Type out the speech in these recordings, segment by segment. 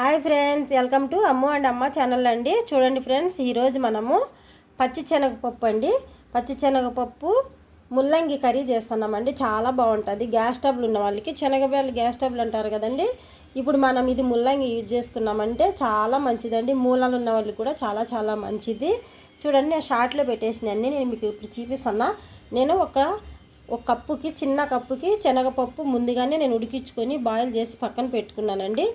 Hi friends welcome to అమ్మ and అమ్మ channel అండి. చూడండి ఫ్రెండ్స్ ఈరోజు మనము పచ్చి శనగపప్పు అండి. పచ్చి శనగపప్పు ముల్లంగి కర్రీ చేస్తున్నామండి. చాలా బాగుంటుంది. గ్యాస్ స్టవ్లు ఉన్న వాళ్ళకి శనగబేళ్ళు గ్యాస్ స్టవ్లు అంటారు కదండి. ఇప్పుడు మనం ఇది ముల్లంగి యూజ్ చేసుకున్నామంటే చాలా మంచిదండి. మూలాలు ఉన్న వాళ్ళు కూడా చాలా చాలా మంచిది. చూడండి నేను షార్ట్లో పెట్టేసినండి నేను మీకు ఇప్పుడు చూపిస్తున్నా. నేను ఒక ఒక కప్పుకి చిన్న కప్పుకి శనగపప్పు ముందుగానే నేను ఉడికించుకొని బాయిల్ చేసి పక్కన పెట్టుకున్నానండి.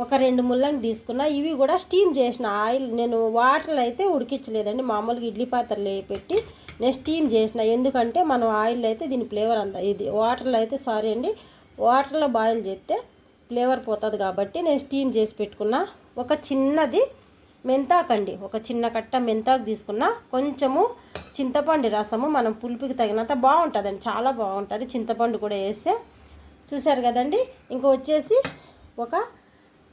ఒక రెండు ముల్లంగి తీసుకున్న ఇవి కూడా స్టీమ్ చేసిన ఆయిల్ నేను వాటర్లో అయితే ఉడికించలేదండి. మామూలుగా ఇడ్లీ పాత్రలు పెట్టి నేను స్టీమ్ చేసిన. ఎందుకంటే మనం ఆయిల్ అయితే దీని ఫ్లేవర్ అంత ఇది వాటర్లో అయితే సారీ అండి వాటర్లో బాయిల్ చేస్తే ఫ్లేవర్ పోతుంది కాబట్టి నేను స్టీమ్ చేసి పెట్టుకున్న. ఒక చిన్నది మెంతాకండి ఒక చిన్న కట్ట మెంతాకు తీసుకున్న. కొంచెము చింతపండు రసము మనం పులుపుకి తగినంత బాగుంటుందండి చాలా బాగుంటుంది. చింతపండు కూడా వేస్తే చూసారు కదండి? ఇంకా వచ్చేసి ఒక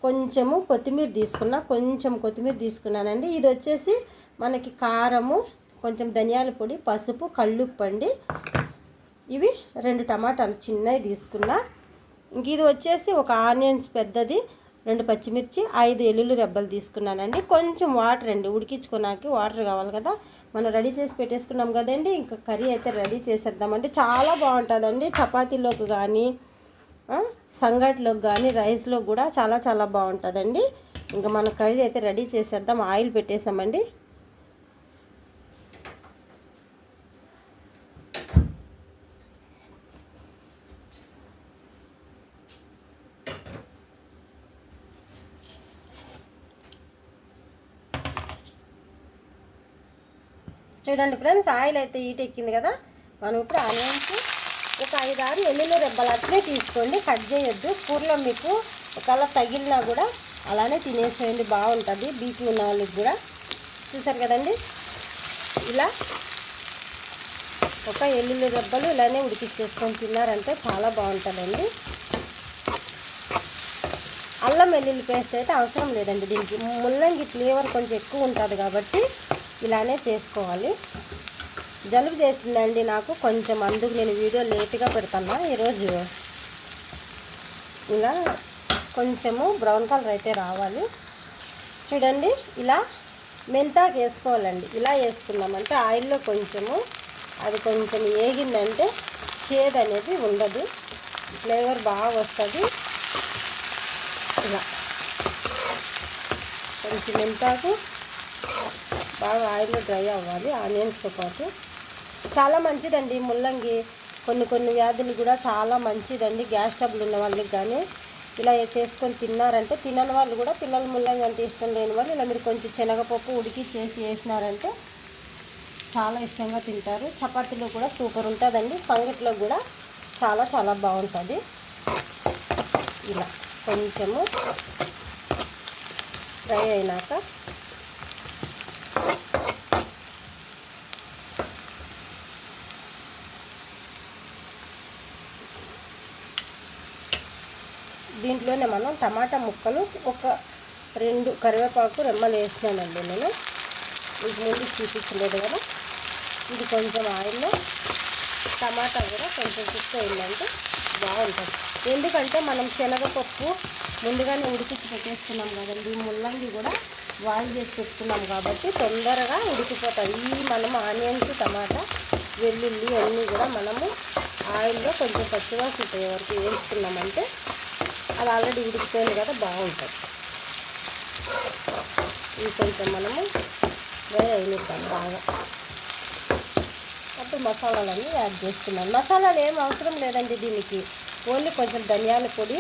కొంచెము కొత్తిమీర తీసుకున్నా కొంచెం కొత్తిమీర తీసుకున్నానండి. ఇది వచ్చేసి మనకి కారము కొంచెం ధనియాల పొడి పసుపు కళ్ళుప్పు అండి. ఇవి రెండు టమాటాలు చిన్నవి తీసుకున్నా. ఇంక ఇది వచ్చేసి ఒక ఆనియన్స్ పెద్దది రెండు పచ్చిమిర్చి ఐదు ఎల్లుల్లి రెబ్బలు తీసుకున్నానండి. కొంచెం వాటర్ అండి ఉడికించుకున్నాకి వాటర్ కావాలి కదా. మనం రెడీ చేసి పెట్టేసుకున్నాం కదండి. ఇంకా కర్రీ అయితే రెడీ చేసేద్దామండి. చాలా బాగుంటుందండి. చపాతీలోకి కానీ సంగటిలోకి కానీ రైస్లో కూడా చాలా చాలా బాగుంటుందండి. ఇంకా మన కర్రీ అయితే రెడీ చేసేద్దాం. ఆయిల్ పెట్టేసామండి. చూడండి ఫ్రెండ్స్ ఆయిల్ అయితే ఈట్ ఎక్కింది కదా. మనం ఇప్పుడు ఆనియన్స్ ఒక ఐదు ఆరు ఎల్లుల్లి రెబ్బలు అట్లే తీసుకోండి. కట్ చేయొద్దు. కూరలో మీకు ఒకవేళ తగిలినా కూడా అలానే తినేసేయండి. బాగుంటుంది. బీపీ ఉన్న వాళ్ళకి కూడా. చూసారు కదండి? ఇలా ఒక ఎల్లుల్లి రెబ్బలు ఇలానే ఉడికిచ్చేసుకొని తిన్నారంటే చాలా బాగుంటుందండి. అల్లం వెల్లుల్లి పేస్ట్ అయితే అవసరం లేదండి దీనికి. ముల్లంగి ఫ్లేవర్ కొంచెం ఎక్కువ ఉంటుంది కాబట్టి ఇలానే చేసుకోవాలి. జలుబు చేసిందండి నాకు. కొంచెం అందుకు నేను వీడియో లేట్గా పెడతాను ఈరోజు ఇలా కొంచెము బ్రౌన్ కలర్ అయితే రావాలి. చూడండి ఇలా మెంతాకు వేసుకోవాలండి. ఇలా వేసుకున్నామంటే ఆయిల్లో కొంచెము అది కొంచెం ఏగిందంటే చేదు అనేది ఉండదు. ఫ్లేవర్ బాగా వస్తుంది. ఇలా కొంచెం మెంతాకు బాగా ఆయిల్లో డ్రై అవ్వాలి. ఆనియన్స్తో పాటు చాలా మంచిదండి ముల్లంగి. కొన్ని కొన్ని వ్యాధులు కూడా చాలా మంచిదండి. గ్యాస్ ట్రబుల్ ఉన్న వాళ్ళకి కానీ ఇలా చేసుకొని తిన్నారంటే తినని వాళ్ళు కూడా పిల్లలు ముల్లంగి అంటే ఇష్టం లేని వాళ్ళు ఇలా మీరు కొంచెం శనగపప్పు ఉడికి చేసి వేసినారంటే చాలా ఇష్టంగా తింటారు. చపాతీలో కూడా సూపర్ ఉంటుందండి. సంగట్లో కూడా చాలా చాలా బాగుంటుంది. ఇలా కొంచెము ఫ్రై అయినాక దీంట్లోనే మనం టమాటా ముక్కలు ఒక రెండు కరివేపాకు రెమ్మలు వేసినానండి నేను. మీకు ముందు చూపించలేదు కదా. ఇది కొంచెం ఆయిల్లో టమాటా కూడా కొంచెం కుక్ అయిందంటే బాగుంటుంది. ఎందుకంటే మనం శనగపప్పు ముందుగానే ఉడికించి పెట్టేస్తున్నాం కదండి. ముల్లంగి కూడా బాయిల్ చేసి పెట్టుకున్నాం కాబట్టి తొందరగా ఉడికిపోతాయి. ఈ మనం ఆనియన్స్ టమాటా వెల్లుల్లి అన్నీ కూడా మనము ఆయిల్లో కొంచెం పచ్చివాసన వరకు వేసుకున్నామంటే అది ఆల్రెడీ ఉడికిపోయింది కదా బాగుంటుంది ఇది కొంచెం మనము ఫ్రై అయినిద్దాం బాగా. అప్పుడు మసాలాలన్నీ యాడ్ చేసుకున్నాను మసాలాలు ఏం అవసరం లేదండి దీనికి. ఓన్లీ కొంచెం ధనియాల పొడి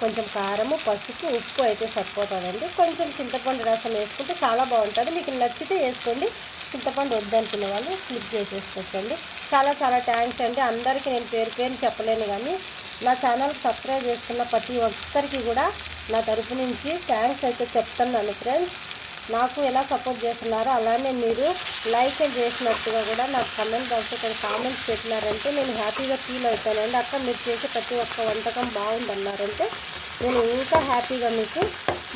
కొంచెం కారము పసుపు ఉప్పు అయితే సరిపోతుందండి. కొంచెం చింతపండు రసం వేసుకుంటే చాలా బాగుంటుంది. మీకు నచ్చితే వేసుకోండి. చింతపండు వద్దనుకునే వాళ్ళు స్లిప్ చేసేసుకోవచ్చండి చాలా చాలా థ్యాంక్స్ అండి. అందరికీ నేను పేరు పేరు చెప్పలేను కానీ నా ఛానల్ సబ్స్క్రైబ్ చేసుకున్న ప్రతి ఒక్కరికి కూడా నా తరపు నుంచి థ్యాంక్స్ అయితే చెప్తున్నాను ఫ్రెండ్స్. నాకు ఎలా సపోర్ట్ చేస్తున్నారో అలానే మీరు లైక్ చేసినట్టుగా కూడా నాకు కమెంట్ బాక్స్ ఇక్కడ కామెంట్స్ పెట్టినారంటే నేను హ్యాపీగా ఫీల్ అవుతానండి. అక్క మీరు చేసే ప్రతి ఒక్క వంటకం బాగుందన్నారంటే నేను ఇంకా హ్యాపీగా మీకు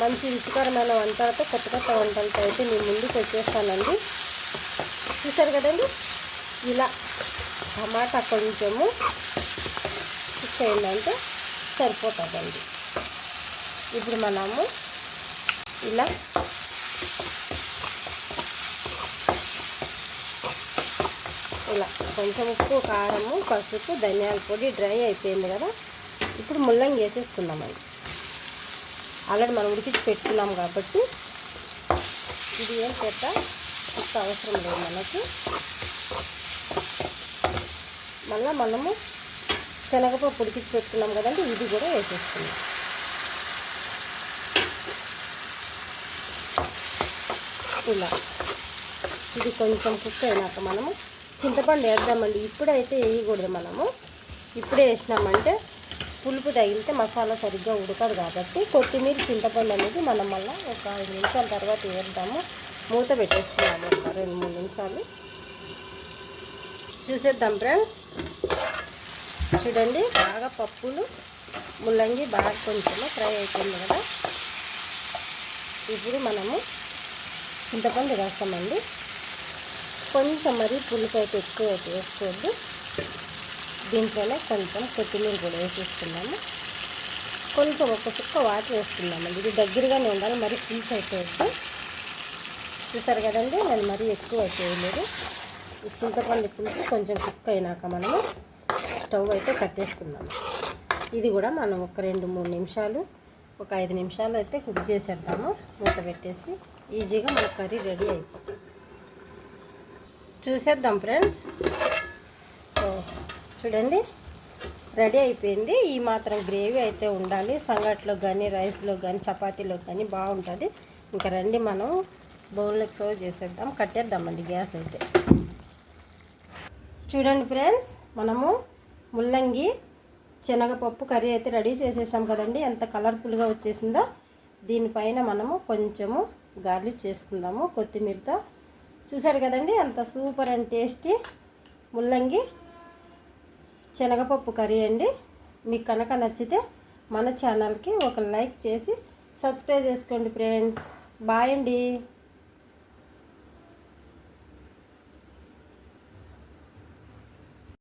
మంచి రుచికరమైన వంటలతో కొత్త కొత్త వంటలతో అయితే మీ ముందుకు వచ్చేస్తానండి. చూసారు కదండి? ఇలా టమాటా కొంచెము చేయండి అంటే సరిపోతుందండి. ఇప్పుడు మనము ఇలా ఇలా కొంచెం ఉప్పు కారము పసుపు ధనియాల పొడి డ్రై అయిపోయింది కదా. ఇప్పుడు ముల్లంగి వేసేసుకుందామండి. ఆల్రెడీ మనం ఉడికించి పెట్టుకున్నాం కాబట్టి ఇది ఏం పెద్ద అవసరం లేదు మనకి. మళ్ళీ మనము శనగపప్పు ఉడికించి పెట్టుకున్నాం కదండి ఇది కూడా వేసేసుకున్నాం ఇలా. ఇది కొంచెం కుక్ అయినాక మనము చింతపండు వేద్దామండి. ఇప్పుడైతే వేయకూడదు మనము. ఇప్పుడే వేసినామంటే పులుపు తగిలితే మసాలా సరిగ్గా ఉడకదు కాబట్టి కొత్తిమీర చింతపండు అనేది మనం మళ్ళీ ఒక ఐదు నిమిషాల తర్వాత వేద్దాము. మూత పెట్టేసుకున్నాము ఒక రెండు మూడు నిమిషాలు. చూసేద్దాం ఫ్రెండ్స్. చూడండి బాగా పప్పులు ముల్లంగి బాగా కొంచెం ఫ్రై అయిపోయింది కదా. ఇప్పుడు మనము చింతపండు వేస్తామండి. కొంచెం మరి పులుపు అయితే ఎక్కువ అయితే వేసుకోవద్దు. దీంట్లోనే కొంచెం కొత్తిమీర కూడా వేసేసుకున్నాము కొంచెం ఒక చుక్క వాటర్ వేసుకున్నామండి ఇది దగ్గరగానే ఉండాలి మరి పులుసు అయిపోవద్దు చూసారు కదండి నేను మరీ ఎక్కువ చేయలేదు. చింతపండు పులుసు కొంచెం కుక్ అయినాక మనము స్టవ్ అయితే కట్టేసుకుందాం. ఇది కూడా మనం ఒక రెండు మూడు నిమిషాలు ఒక ఐదు నిమిషాలు అయితే కుక్ చేసేద్దాము. మూత పెట్టేసి ఈజీగా మన కర్రీ రెడీ అయిపోతుంది. చూసేద్దాం ఫ్రెండ్స్. చూడండి. రెడీ అయిపోయింది. ఈ మాత్రం గ్రేవీ అయితే ఉండాలి. సంగట్లో కానీ రైస్లో కానీ చపాతీలో కానీ బాగుంటుంది. ఇంకా రండి మనం బౌల్లోకి సర్వ్ చేసేద్దాం. కట్టేద్దామండి గ్యాస్ అయితే. చూడండి ఫ్రెండ్స్ మనము ముల్లంగి శనగపప్పు కర్రీ అయితే రెడీ చేసేసాం కదండి. ఎంత కలర్ఫుల్గా వచ్చేసిందో దీనిపైన మనము కొంచెము గార్లిక్ చేసుకుందాము కొత్తిమీరతో. చూసారు కదండి అంత సూపర్ అండ్ టేస్టీ ముల్లంగి శనగపప్పు కర్రీ అండి. మీకు కనుక నచ్చితే మన ఛానల్కి ఒక లైక్ చేసి సబ్స్క్రైబ్ చేసుకోండి ఫ్రెండ్స్. బాయ్ అండి.